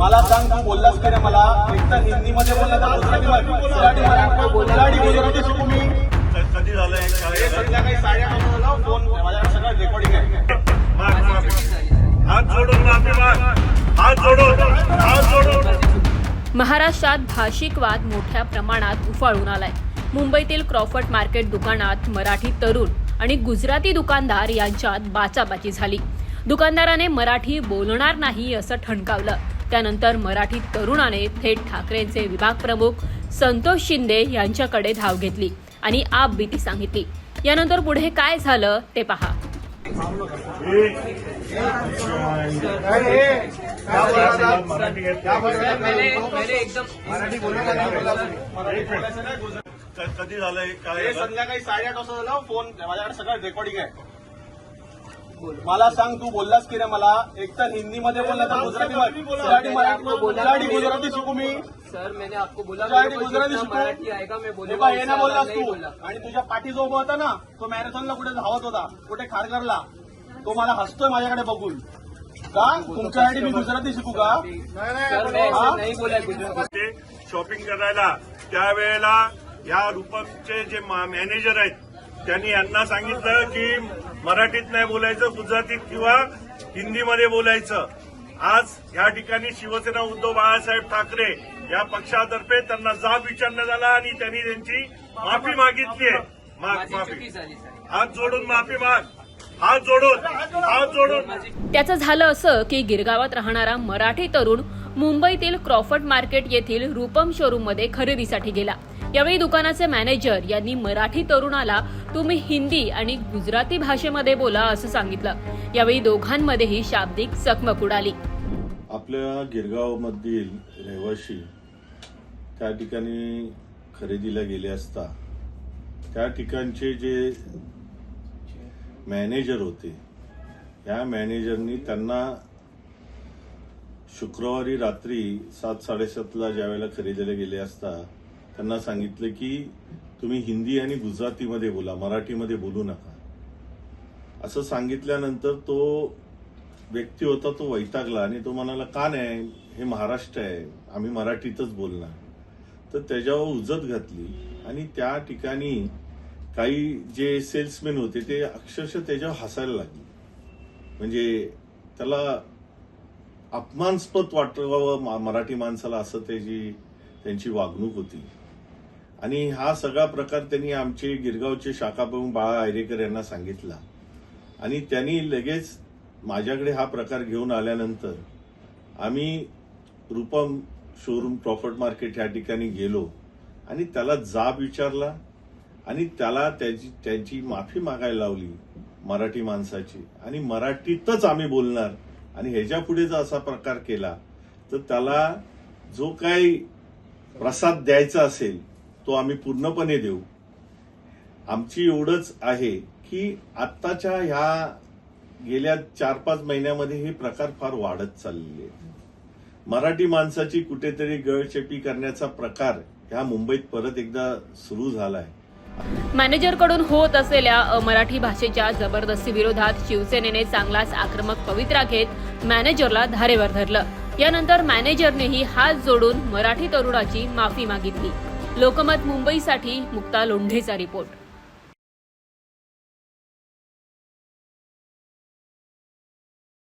मला सांग तू बोललास की नाही मला? एक तर हिंदी मध्ये बोलला तर गुजराती मध्ये गुजराती मराठी गुजराती गुजराती शिकू मी क- कधी काय संध्याकाळी साडेआठ झालं फोन माझ्याकडे सगळं रेकॉर्डिंग आहे. माग, माग. हात जोडून माफी माग हात जोडून हात जोडून. महाराष्ट्रात भाषिक वाद मोठ्या प्रमाणात उफाळून आलाय. मुंबईतील क्रॉफर्ट मार्केट दुकानात मराठी तरुण आणि गुजराती दुकानदार यांच्यात बाचाबाची झाली. दुकानदाराने मराठी बोलणार नाही असं ठणकावलं. त्यानंतर मराठी तरुणाने थेट ठाकरेंचे विभाग प्रमुख संतोष शिंदे यांच्याकडे धाव घेतली आणि आप भीती सांगितली. यानंतर पुढे काय झालं ते पहा. कधी झालंय? काय संध्याकाळी साडेआठ वाजता झालं. फोन माझ्याकडे सगळं रेकॉर्डिंग आहे. मला सांग तू बोललास की नाही मला? एक तर हिंदी मध्ये बोलला. तर गुजराती मराठी गुजराती गुजराती शिकू मी. सर मैंने आपको बोला गुजराती गुजराती शिकू. आएगा मैं बोलूंगा. हे ना बोललास तू. आणि तुझ्या पाठी जो उभा होता ना तो मॅरेथॉनला कुठे धावत होता कुठे खारघरला. तो मला हसतोय माझ्याकडे बघून. का? तुमच्यासाठी मी गुजराती शिकू का? नहीं बोला गुजराती. ते शॉपिंग करायला त्यावेळेला या रूपमचे जे मॅनेजर आहेत त्यांनी यांना सांगितलं की मराठीत नाही बोलायचं गुजरातीत किंवा हिंदीमध्ये बोलायचं. आज या ठिकाणी शिवसेना उद्धव बाळासाहेब ठाकरे या पक्षातर्फे त्यांना जाब विचारण्यात आला आणि त्यांनी त्यांची माफी मागितली आहे. माग माफी. झाली हात जोडून माफी माग. हात जोडून हात जोडून. त्याचं झालं असं की गिरगावात राहणारा मराठी तरुण मुंबईतील क्रॉफर्ट मार्केट येथील रूपम शोरूममध्ये खरेदीसाठी गेला. यावेळी दुकानाचे मॅनेजर यांनी मराठी तरुणाला तुम्ही हिंदी आणि गुजराती भाषेमध्ये बोला असं सांगितलं. यावेळी दोघांमध्येही शाब्दिक चकमक उडाली. आपल्या गिरगावमधील रहिवाशी त्या ठिकाणी खरेदीला गेले असता त्या ठिकाणचे जे मॅनेजर होते या मॅनेजरनी त्यांना शुक्रवारी रात्री सात साडेसातला ज्यावेळेला खरेदीला गेले असता त्यांना सांगितलं की तुम्ही हिंदी आणि गुजरातीमध्ये बोला मराठीमध्ये बोलू नका. असं सांगितल्यानंतर तो व्यक्ती होता तो वैतागला आणि तो म्हणाला का नाही? हे महाराष्ट्र आहे. आम्ही मराठीतच बोलणार. तर त्याच्यावर उजत घातली आणि त्या ठिकाणी काही जे सेल्समॅन होते ते अक्षरशः त्याच्यावर हसायला लागले. म्हणजे त्याला अपमानस्पद वाटवावं मा- मराठी माणसाला असं त्याची त्यांची वागणूक होती. आणि हा सगळा प्रकार त्यांनी आमचे गिरगावचे शाखाप्रमुख बाळा आयरेकर यांना सांगितला. आणि त्यांनी लगेच माझ्याकडे हा प्रकार घेऊन आल्यानंतर आम्ही रूपम शोरूम प्रॉफिट मार्केट या ठिकाणी गेलो आणि त्याला जाब विचारला आणि त्याला त्याची त्यांची माफी मागायला लावली मराठी माणसाची. आणि मराठीतच आम्ही बोलणार आणि ह्याच्या पुढे जर असा प्रकार केला. तर त्याला जो काही प्रसाद द्यायचा असेल तो आम्ही पूर्णपणे देऊ. आमची एवढंच आहे की आत्ताच्या ह्या गेल्या चार पाच महिन्यामध्ये हे प्रकार फार वाढत चाललेले आहेत मराठी माणसाची कुठेतरी गळचेपी करण्याचा प्रकार ह्या मुंबईत परत एकदा सुरू झालाय. मॅनेजरकडून होत असलेल्या मराठी भाषेच्या जबरदस्ती विरोधात शिवसेनेने चांगलाच आक्रमक पवित्रा घेत मॅनेजरला धारेवर धरलं. यानंतर मॅनेजरनेही हात जोडून मराठी तरुणाची माफी मागितली. लोकमत मुंबईसाठी मुक्ता लोंढेचा रिपोर्ट.